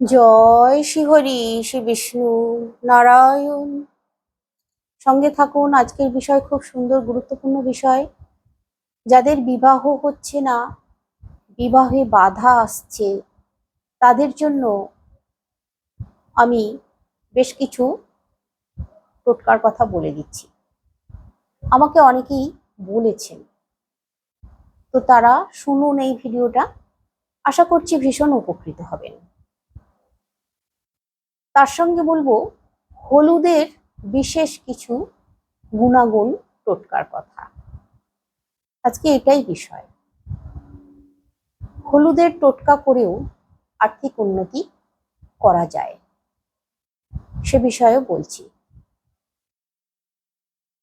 জয় শ্রীহরি শ্রী বিষ্ণু নারায়ণ। সঙ্গে থাকুন, আজকের বিষয় খুব সুন্দর, গুরুত্বপূর্ণ বিষয়। যাদের বিবাহ হচ্ছে না, বিবাহে বাধা আসছে, তাদের জন্য আমি বেশ কিছু টোটকার কথা বলে দিচ্ছি। আমাকে অনেকেই বলেছেন, তো তারা শুনুন এই ভিডিওটা। আশা করছি ভীষণ উপকৃত হবেন। তার সঙ্গে বলব, হলুদের বিশেষ কিছু গুণাগুণ টোটকার কথা। আজকে এটাই বিষয়। হলুদের টোটকা করেও আর্থিক উন্নতি করা যায়, সে বিষয়েও বলছি।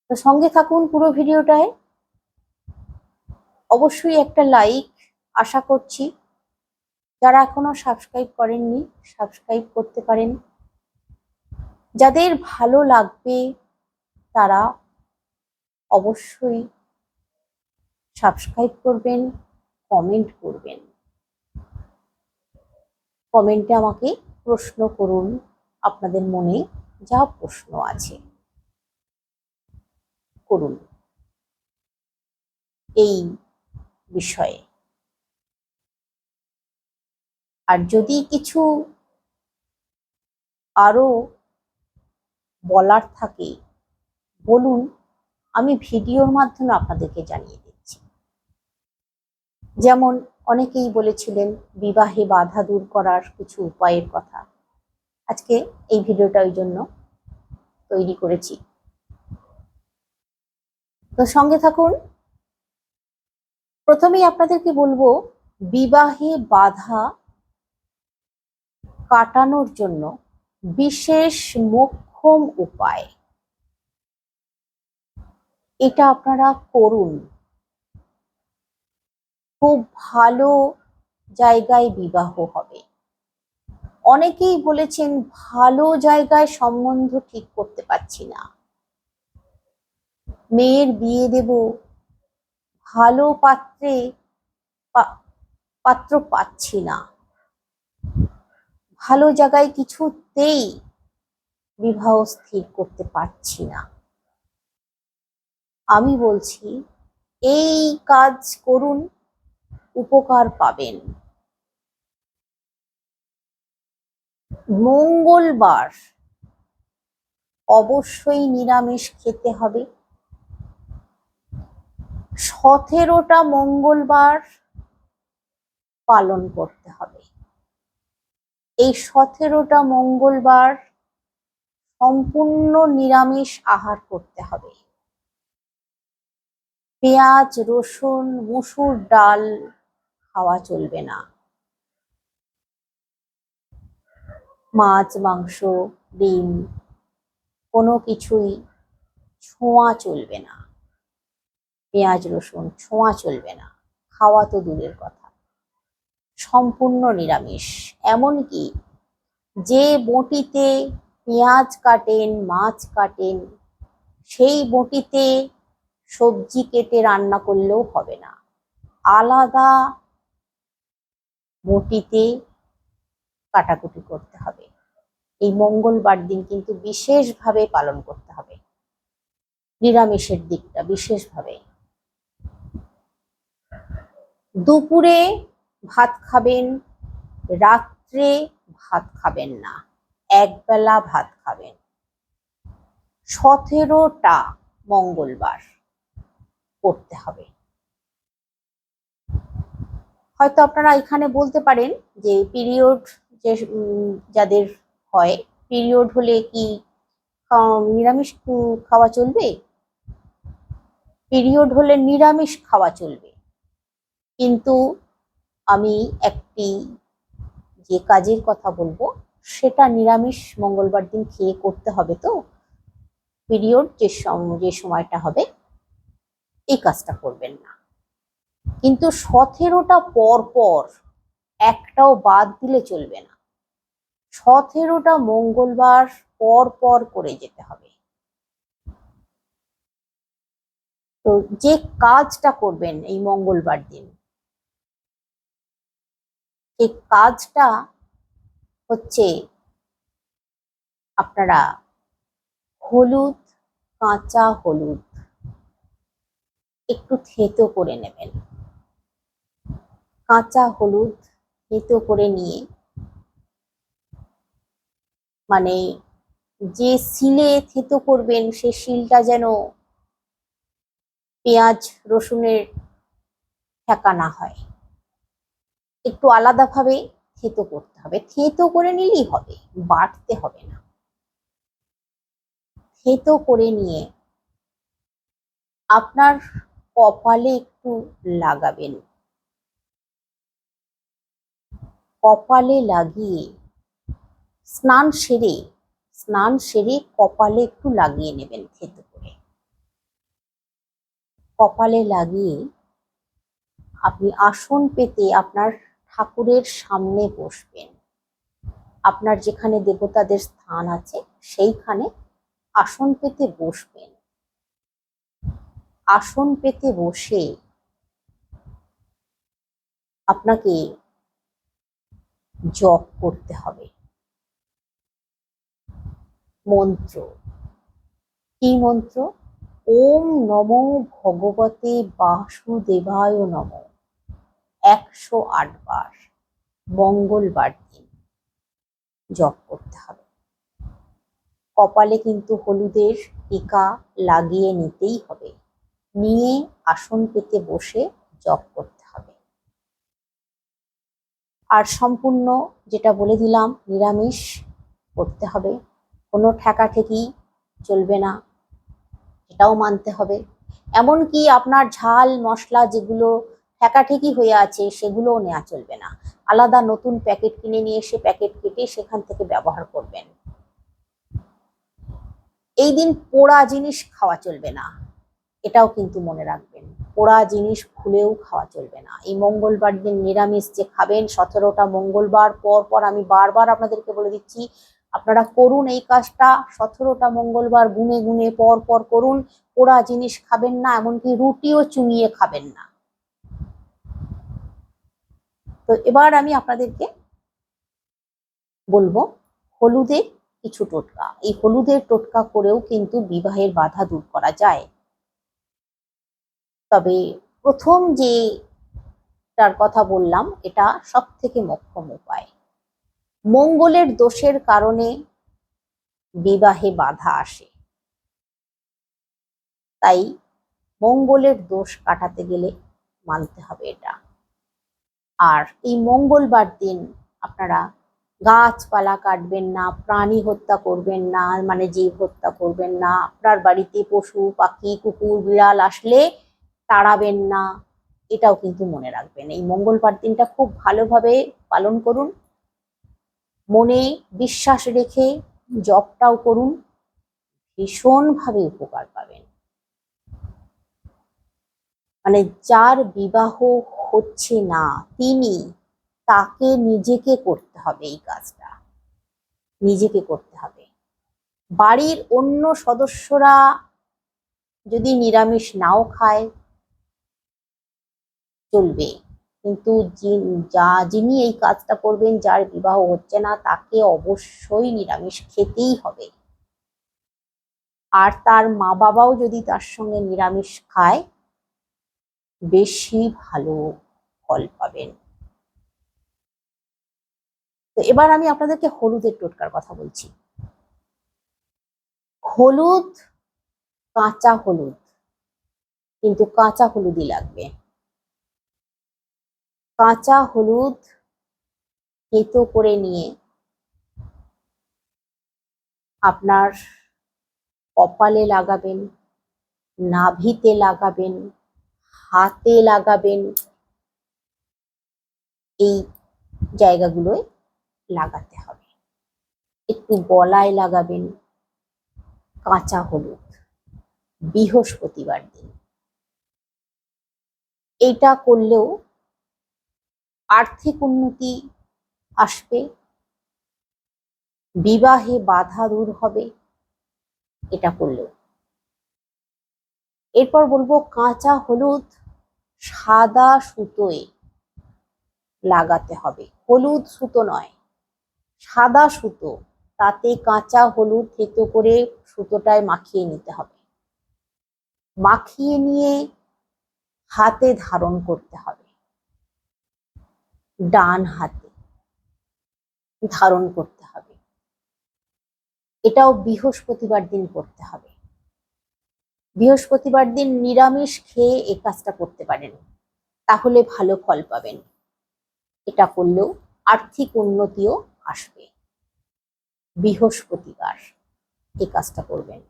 তো সঙ্গে থাকুন পুরো ভিডিওটায়। অবশ্যই একটা লাইক আশা করছি। যারা এখনও সাবস্ক্রাইব করেননি, সাবস্ক্রাইব করতে পারেন। যাদের ভালো লাগবে তারা অবশ্যই সাবস্ক্রাইব করবেন কমেন্ট করবেন। কমেন্টে আমাকে প্রশ্ন করুন, আপনাদের মনে যা প্রশ্ন আছে। করুন। এই বিষয়ে। আর যদি কিছু আরও বলার থাকে। বলুন, আমি ভিডিওর মাধ্যমে আপনাদেরকে জানিয়ে দিচ্ছি। যেমন অনেকেই বলেছিলেন, বিবাহে বাধা দূর করার কিছু উপায়ের কথা। আজকে এই ভিডিওটা ওই জন্য তৈরি করেছি। তো সঙ্গে থাকুন, প্রথমেই আপনাদেরকে বলব, বিবাহে বাধা কাটানোর জন্য বিশেষ মোক্ষম উপায়। এটা আপনারা করুন। খুব ভালো জায়গায় বিবাহ হবে। অনেকেই বলেছেন, ভালো জায়গায় সম্বন্ধ ঠিক করতে পারছি না। মেয়ের বিয়ে দেব। ভালো পাত্রে পাত্র পাচ্ছি না। ভালো জায়গায় কিছুতেই বিবাহ স্থির করতে পারছি না। আমি বলছি, এই কাজ করুন, উপকার পাবেন। মঙ্গলবার অবশ্যই নিরামিষ খেতে হবে। সতেরোটা মঙ্গলবার পালন করতে হবে। এই সতেরোটা মঙ্গলবার সম্পূর্ণ নিরামিষ আহার করতে হবে। পেঁয়াজ, রসুন, মুসুর ডাল খাওয়া চলবে না। মাছ, মাংস, ডিম কোনো কিছুই ছোঁয়া চলবে না। পেঁয়াজ, রসুন ছোঁয়া চলবে না। খাওয়া তো দূরের কথা। সম্পূর্ণ নিরামিষ। এমনকি যে বটিতে পেঁয়াজ কাটেন, মাছ কাটেন, সেই বটিতে সবজি কেটে রান্না করলেও হবে না। আলাদা বটিতে কাটাকুটি করতে হবে। এই মঙ্গলবার দিন কিন্তু বিশেষভাবে পালন করতে হবে। নিরামিষের দিকটা বিশেষভাবে। দুপুরে ভাত খাবেন, রাত্রে ভাত খাবেন না। একবেলা ভাত খাবেন। সতেরোটা মঙ্গলবার করতে হবে। হয়তো আপনারা এখানে বলতে পারেন যে পিরিয়ড যে যাদের হয় পিরিয়ড হলে কি নিরামিষ খাওয়া চলবে? পিরিয়ড হলে নিরামিষ খাওয়া চলবে। কিন্তু আমি একটি যে কাজের কথা বলব সেটা নিরামিষ মঙ্গলবার দিন খেয়ে করতে হবে তো? পিরিয়ড যে যে সময়টা হবে, এই কাজটা করবেন না। কিন্তু সতেরোটা পর পর একটাও বাদ দিলে চলবে না। সতেরোটা মঙ্গলবার পর পর করে যেতে হবে। তো যে কাজটা করবেন এই মঙ্গলবার দিন, এই কাজটা হচ্ছে আপনারা হলুদ, কাঁচা হলুদ একটু থেতো করে নেবেন। কাঁচা হলুদ থেতো করে নিয়ে মানে যে শিলে থেতো করবেন সে শিলটা যেন পেঁয়াজ, রসুনের ঠেকা না হয়। একটু আলাদাভাবে থেতো করতে হবে। থেতো করে নিলেই হবে, বাটতে হবে না। থেতো করে নিয়ে আপনার কপালে একটু লাগাবেন। কপালে লাগিয়ে স্নান সেরে স্নান সেরে কপালে একটু লাগিয়ে নেবেন থেতো করে। কপালে লাগিয়ে আপনি আসন পেতে আপনার ঠাকুরের সামনে বসবেন। আপনার যেখানে দেবতাদের স্থান আছে, সেইখানে আসন পেতে বসবেন। আসন পেতে বসে আপনাকে জপ করতে হবে। মন্ত্র। কি মন্ত্র? ওম নমো ভগবতে বাসুদেবায় নম। একশো আট বার মঙ্গলবার দিন জপ করতে হবে। কপালে কিন্তু হলুদের টিকা লাগিয়ে নিতেই হবে। নিয়ে আসন পেতে বসে জপ করতে হবে। আর সম্পূর্ণ যেটা বলে দিলাম, নিরামিষ করতে হবে। কোনো ঠেকাঠেকি চলবে না, এটাও মানতে হবে। এমনকি আপনার ঝাল মশলা যেগুলো ঠেকাঠেকি হয়ে আছে, সেগুলোও নেওয়া চলবে না। আলাদা নতুন প্যাকেট কিনে নিয়ে এসে প্যাকেট কেটে সেখান থেকে ব্যবহার করবেন। এই দিন পোড়া জিনিস খাওয়া চলবে না। এটাও কিন্তু মনে রাখবেন। পোড়া জিনিস খুলেও খাওয়া চলবে না। এই মঙ্গলবার দিন নিরামিষ যে খাবেন, সতেরোটা মঙ্গলবার পর পর আমি বারবার আপনাদেরকে বলে দিচ্ছি, আপনারা করুন এই কাজটা, সতেরোটা মঙ্গলবার গুনে গুনে পর পর করুন। পোড়া জিনিস খাবেন না, এমনকি রুটিও চুঙিয়ে খাবেন না। তো এবার আমি আপনাদেরকে বলব হলুদের কিছু টোটকা। এই হলুদের টোটকা করেও কিন্তু বিবাহের বাধা দূর করা যায়। তবে প্রথম যে তার কথা বললাম, এটা সব থেকে মোক্ষম উপায়। মঙ্গলের দোষের কারণে বিবাহে বাধা আসে। তাই মঙ্গলের দোষ কাটাতে গেলে মানতে হবে এটা। আর এই মঙ্গলবার দিন আপনারা গাছপালা কাটবেন না, প্রাণী হত্যা করবেন না মানে জীব হত্যা করবেন না, আপনার বাড়িতে পশু, পাখি, কুকুর, বিড়াল আসলে তাড়াবেন না, এটাও কিন্তু মনে রাখবেন। এই মঙ্গলবার দিনটা খুব ভালোভাবে পালন করুন, মনে বিশ্বাস রেখে জপটাও করুন, ভীষণভাবে উপকার পাবেন। মানে যার বিবাহ হচ্ছে না, তিনি তাকে নিজেকে করতে হবে এই কাজটা। নিজেকে করতে হবে। বাড়ির অন্য সদস্যরা যদি নিরামিষ নাও খায়, চলবে। কিন্তু যি- যিনি এই কাজটা করবেন, যার বিবাহ হচ্ছে না, তাকে অবশ্যই নিরামিষ খেতেই হবে। আর তার মা বাবাও যদি তার সঙ্গে নিরামিষ খায় বেশি ভালো ফল পাবেন। তো এবার আমি আপনাদেরকে হলুদের টোটকার কথা বলছি। হলুদ, কাঁচা হলুদ, কিন্তু কাঁচা হলুদই লাগবে। কাঁচা হলুদ থেতো করে নিয়ে আপনার কপালে লাগাবেন, নাভিতে লাগাবেন হাতে লাগাবেন। এই জায়গাগুলোয় লাগাতে হবে। একটু গলায় লাগাবেন। কাঁচা হলুদ। বৃহস্পতিবার দিন। এইটা করলেও আর্থিক উন্নতি আসবে। বিবাহে বাধা দূর হবে। এটা করলেও। এরপর বলব কাঁচা হলুদ সাদা সুতোয় লাগাতে হবে। হলুদ সুতো নয়, সাদা সুতো। তাতে কাঁচা হলুদ থেতো করে সুতোটায় মাখিয়ে নিতে হবে। মাখিয়ে নিয়ে হাতে ধারণ করতে হবে। ডান হাতে ধারণ করতে হবে। এটাও বৃহস্পতিবার দিন করতে হবে। বৃহস্পতিবার দিন নিরামিষ খেয়ে এই কাজটা করতে পারেন। তাহলে ভালো ফল পাবেন। এটা করলেও আর্থিক উন্নতিও আসবে। বৃহস্পতিবার এই কাজটা করবেন।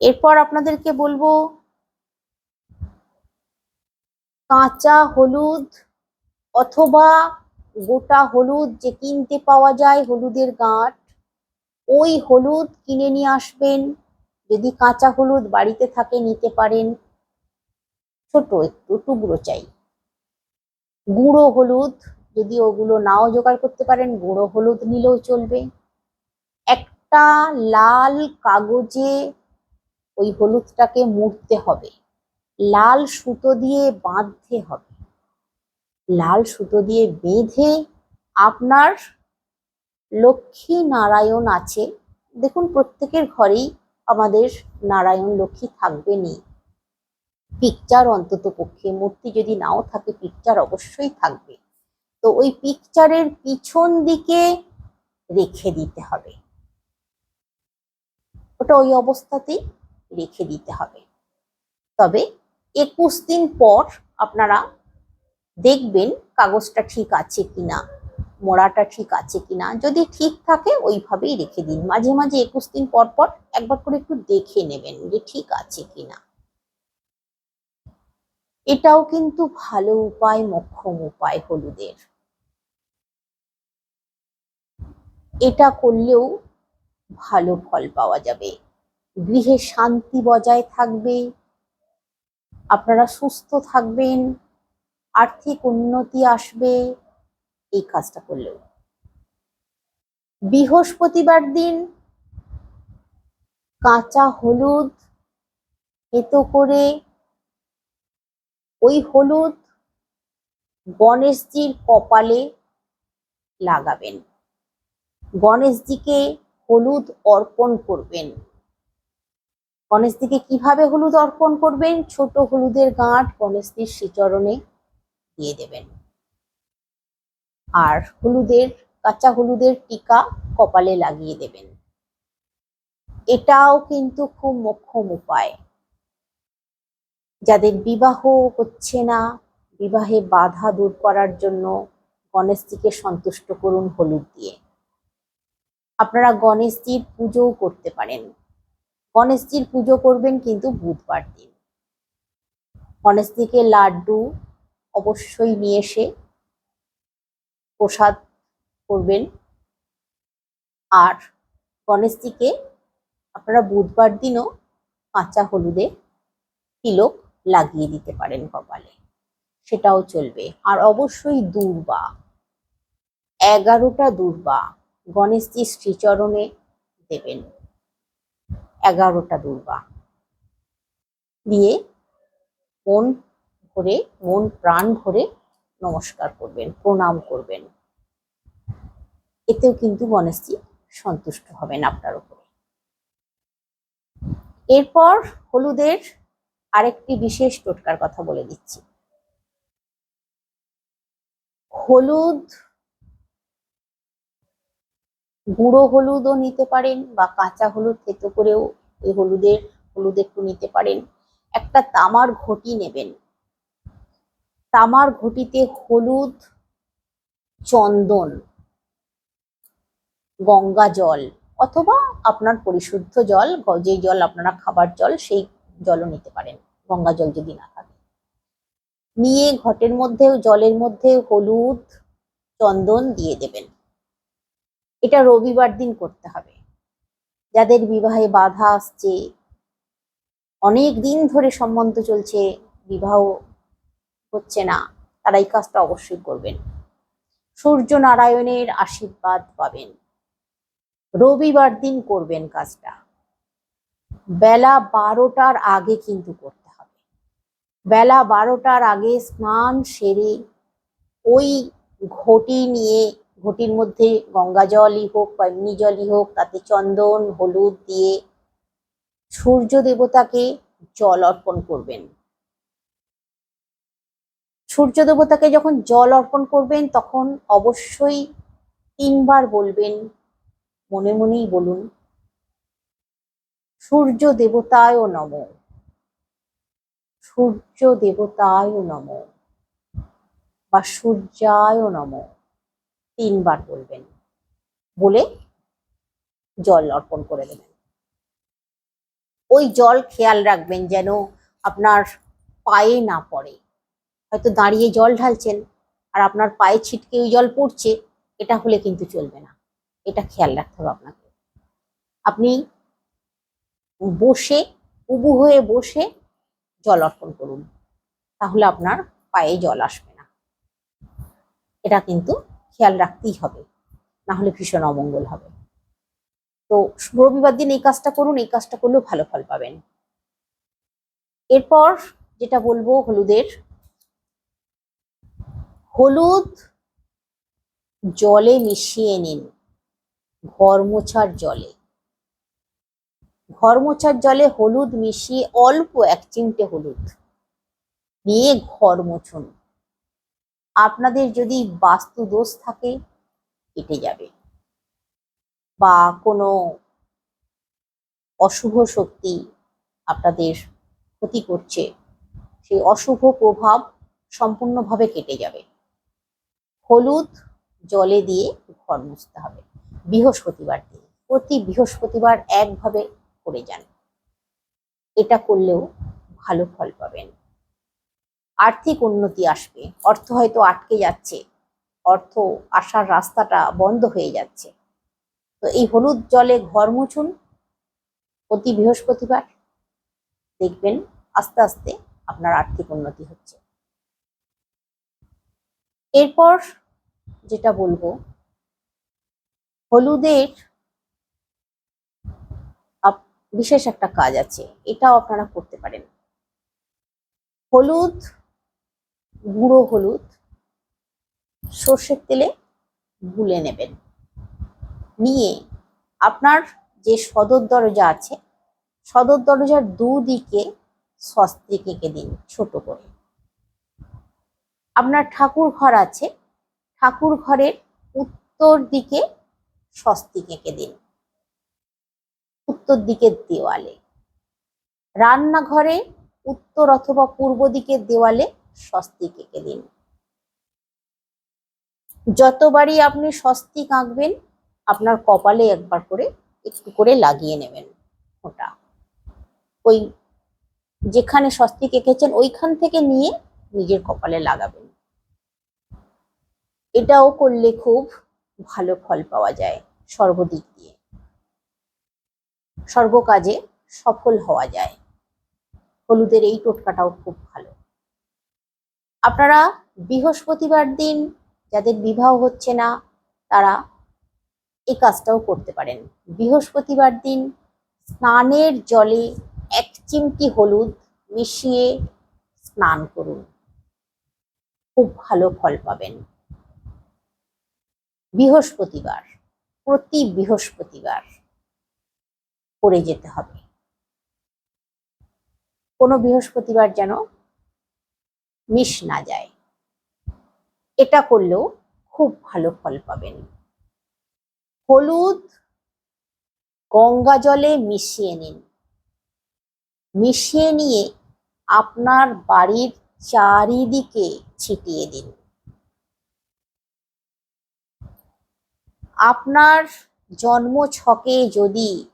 এরপর আপনাদেরকে বলব, কাঁচা হলুদ অথবা গোটা হলুদ যে কিনতে পাওয়া যায়, হলুদের গাঁট, ওই হলুদ কিনে নিয়ে আসবেন। যদি কাঁচা হলুদ বাড়িতে থাকে, নিতে পারেন। ছোট একটু টুকরো চাই। গুঁড়ো হলুদ, যদি ওগুলো নাও জোগাড় করতে পারেন, গুঁড়ো হলুদ নিলেও চলবে। একটা লাল কাগজে ওই হলুদটাকে মুড়তে হবে। লাল সুতো দিয়ে বাঁধতে হবে। লাল সুতো দিয়ে বেঁধে আপনার লক্ষ্মী নারায়ণ আছে। দেখুন, প্রত্যেকের ঘরেই আমাদের নারায়ণ লক্ষ্মী থাকবেনই। পিকচার অন্তত পক্ষে, মূর্তি যদি নাও থাকে পিকচার অবশ্যই থাকবে। তো ওই পিকচারের পিছন দিকে রেখে দিতে হবে। ওটা ওই অবস্থাতেই রেখে দিতে হবে। তবে একুশ দিন পর আপনারা দেখবেন কাগজটা ঠিক আছে কিনা। মোড়াটা ঠিক আছে কিনা, যদি ঠিক থাকে ওইভাবেই রেখে দিন। মাঝে মাঝে একুশ দিন পর পর একবার করে একটু দেখে নেবেন যে ঠিক আছে কিনা। এটাও কিন্তু ভালো উপায়, মক্ষম উপায় হলুদের। এটা করলেও ভালো ফল পাওয়া যাবে। গৃহে শান্তি বজায় থাকবে। আপনারা সুস্থ থাকবেন। আর্থিক উন্নতি আসবে। এই কাজটা করলেও। বৃহস্পতিবার দিন কাঁচা হলুদ, এতো করে ওই হলুদ গণেশজির কপালে লাগাবেন। গণেশজিকে হলুদ অর্পণ করবেন। গণেশজিকে কীভাবে হলুদ অর্পণ করবেন? ছোট হলুদের গাঁট গণেশজির শ্রীচরণে দিয়ে দেবেন। আর হলুদের, কাঁচা হলুদের টিকা কপালে লাগিয়ে দেবেন। এটাও কিন্তু খুব মোক্ষম উপায়। যাদের বিবাহ হচ্ছে না, বিবাহে বাধা দূর করার জন্য গণেশজিকে সন্তুষ্ট করুন হলুদ দিয়ে। আপনারা গণেশজির পুজোও করতে পারেন। গণেশজির পুজো করবেন কিন্তু বুধবার দিন। গণেশজিকে লাড্ডু অবশ্যই নিয়ে এসে প্রসাদ করবেন। আর গণেশজিকে আপনারা বুধবার দিনও কাঁচা হলুদে তিলক লাগিয়ে দিতে পারেন কপালে। সেটাও চলবে। আর অবশ্যই দূর্বা। এগারোটা দূর্বা গণেশজি শ্রীচরণে দেবেন। এগারোটা দূর্বা। দিয়ে মন ভরে, মন প্রাণ ভরে নমস্কার করবেন, প্রণাম করবেন। এতেও কিন্তু গণেশজি সন্তুষ্ট হবেন আপনার উপরে। এরপর হলুদের আরেকটি বিশেষ টোটকার কথা বলে দিচ্ছি। হলুদ গুঁড়ো হলুদও নিতে পারেন বা কাঁচা হলুদ থেতো করেও ওই হলুদের, হলুদ একটু নিতে পারেন। একটা তামার ঘটি নেবেন। তামার ঘটিতে হলুদ চন্দন, গঙ্গা জল, অথবা আপনার পরিশুদ্ধ জল যে জল আপনারা খাবার জল, সেই জলও নিতে পারেন, গঙ্গা জল যদি না থাকে। নিয়ে ঘটের মধ্যে জলের মধ্যে হলুদ চন্দন দিয়ে দেবেন। এটা রবিবার দিন করতে হবে। যাদের বিবাহে বাধা আসছে, অনেক দিন ধরে সম্বন্ধ চলছে, বিবাহ হচ্ছে না, তারা এই কাজটা অবশ্যই করবেন। সূর্য নারায়ণের আশীর্বাদ পাবেন। রবিবার দিন করবেন কাজটা। বেলা বারোটার আগে কিন্তু করতে হবে। বেলা বারোটার আগে স্নান সেরে ওই ঘটি নিয়ে, ঘটির মধ্যে গঙ্গা জলই হোক বা এমনি জলই হোক, তাতে চন্দন, হলুদ দিয়ে সূর্য দেবতাকে জল অর্পণ করবেন। সূর্য দেবতাকে যখন জল অর্পণ করবেন, তখন অবশ্যই তিনবার বলবেন, মনে মনেই বলুন, সূর্য দেবতায় নম। সূর্য দেবতায় নম বা সূর্যায় নম। তিনবার বলবেন। বলে জল অর্পণ করে দেবেন। ওই জল খেয়াল রাখবেন যেন আপনার পায়ে না পড়ে। হয়তো দাঁড়িয়ে জল ঢালছেন আর আপনার পায়ে ছিটকে ওই জল পড়ছে, এটা হলে কিন্তু চলবে না। এটা খেয়াল রাখতে হবে আপনাকে। আপনি বসে, উবু হয়ে বসে জল অর্পণ করুন, তাহলে আপনার পায়ে জল আসবে না। এটা কিন্তু খেয়াল রাখতেই হবে, না হলে ভীষণ অমঙ্গল হবে। তো রবিবার দিন এই কাজটা করুন, এই কাজটা করলেও ভালো ফল পাবেন। এরপর যেটা বলব হলুদের হলুদ জলে মিশিয়ে নিন ঘর মোছার জলে। ঘর মোছার জলে হলুদ মিশিয়ে অল্প এক চিমটে হলুদ নিয়ে ঘর মুছুন। আপনাদের যদি বাস্তু দোষ থাকে, কেটে যাবে। বা কোনো অশুভ শক্তি আপনাদের ক্ষতি করছে, সেই অশুভ প্রভাব সম্পূর্ণভাবে কেটে যাবে। হলুদ জলে দিয়ে ঘর মুছতে হবে। বৃহস্পতিবার দিন। প্রতি বৃহস্পতিবার একভাবে করে যান। এটা করলেও ভালো ফল পাবেন। আর্থিক উন্নতি আসবে। অর্থ হয়তো আটকে যাচ্ছে। অর্থ আসার রাস্তাটা বন্ধ হয়ে যাচ্ছে। তো এই হলুদ জলে ঘর মুছুন প্রতি বৃহস্পতিবার। দেখবেন আস্তে আস্তে আপনার আর্থিক উন্নতি হচ্ছে। এরপর যেটা বলব, হলুদের বিশেষ একটা কাজ আছে, এটাও আপনারা করতে পারেন। হলুদ, গুঁড়ো হলুদ সর্ষের তেলে গুলে নেবেন। নিয়ে আপনার যে সদর দরজা আছে, সদর দরজার দুদিকে স্বস্তিক এঁকে দিন ছোট করে। আপনার ঠাকুর ঘর আছে ঠাকুর ঘরের উত্তর দিকে স্বস্তিক এঁকে দিন। উত্তর দিকের দেওয়ালে। রান্নাঘরে উত্তর অথবা পূর্ব দিকের দেওয়ালে স্বস্তিক এঁকে দিন। যতবারই আপনি স্বস্তিক আঁকবেন আপনার কপালে একবার করে একটু করে লাগিয়ে নেবেন ওটা। ওই যেখানে স্বস্তিক এঁকেছেন ওইখান থেকে নিয়ে নিজের কপালে লাগাবেন। এটাও করলে খুব ভালো ফল পাওয়া যায় সর্বদিক দিয়ে। সর্বকাজে সফল হওয়া যায়। হলুদের এই টোটকাটাও খুব ভালো। আপনারা বৃহস্পতিবার দিন যাদের বিবাহ হচ্ছে না, তারা এই কাজটাও করতে পারেন। বৃহস্পতিবার দিন স্নানের জলে এক চিমটি হলুদ মিশিয়ে স্নান করুন। খুব ভালো ফল পাবেন। বৃহস্পতিবার, প্রতি বৃহস্পতিবার করে যেতে হবে। কোনো বৃহস্পতিবার যেন মিস না যায়। এটা করলেও খুব ভালো ফল পাবেন। হলুদ গঙ্গা জলে মিশিয়ে নিন। মিশিয়ে নিয়ে আপনার বাড়ির চারিদিকে ছিটিয়ে দিন। আপনার জন্ম ছকে যদি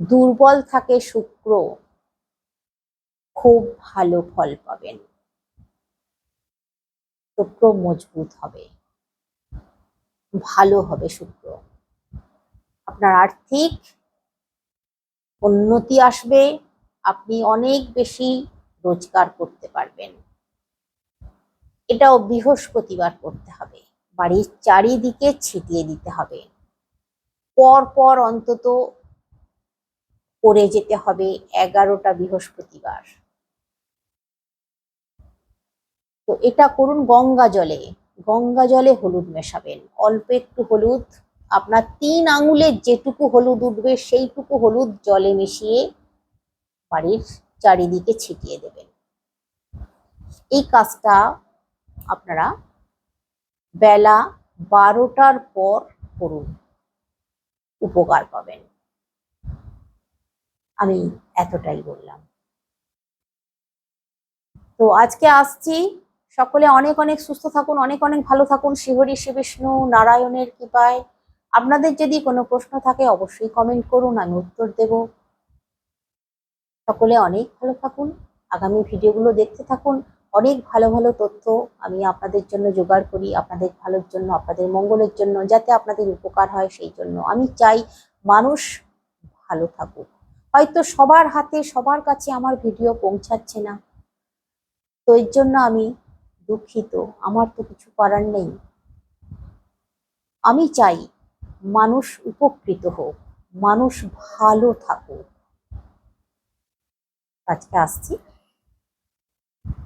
দুর্বল থাকে শুক্র, খুব ভালো ফল পাবেন। শুক্র মজবুত হবে। ভালো হবে শুক্র। আপনার আর্থিক উন্নতি আসবে, আপনি অনেক বেশি রোজগার করতে পারবেন। এটাও বৃহস্পতিবার করতে হবে। বাড়ির চারিদিকে ছিটিয়ে দিতে হবে। পর পর অন্তত করে যেতে হবে এগারোটা বৃহস্পতিবার। তো এটা করুন গঙ্গা জলে। গঙ্গা জলে হলুদ মেশাবেন। অল্প একটু হলুদ, আপনার তিন আঙুলের যেটুকু হলুদ উঠবে সেইটুকু হলুদ জলে মিশিয়ে বাড়ির চারিদিকে ছিটিয়ে দেবেন। এই কাজটা আপনারা বেলা বারোটার পর করুন। উপকার পাবেন। আমি এতটাই বললাম। তো আজকে আসছি। সকলে অনেক অনেক সুস্থ থাকুন, অনেক অনেক ভালো থাকুন। শিহরি শ্রী বিষ্ণু নারায়ণের কৃপায়। আপনাদের যদি কোনো প্রশ্ন থাকে, অবশ্যই কমেন্ট করুন, আমি উত্তর দেব। সকলে অনেক ভালো থাকুন। আগামী ভিডিওগুলো দেখতে থাকুন। অনেক ভালো ভালো তথ্য আমি আপনাদের জন্য জোগাড় করি, আপনাদের ভালোর জন্য, আপনাদের মঙ্গলের জন্য, যাতে আপনাদের উপকার হয় সেই জন্য। আমি চাই মানুষ ভালো থাকুক। হয়তো সবার হাতে, সবার কাছে আমার ভিডিও পৌঁছাচ্ছে না। তো এর জন্য আমি দুঃখিত, আমার তো কিছু করার নেই। আমি চাই মানুষ উপকৃত হোক, মানুষ ভালো থাকুক। আজকে আসছি।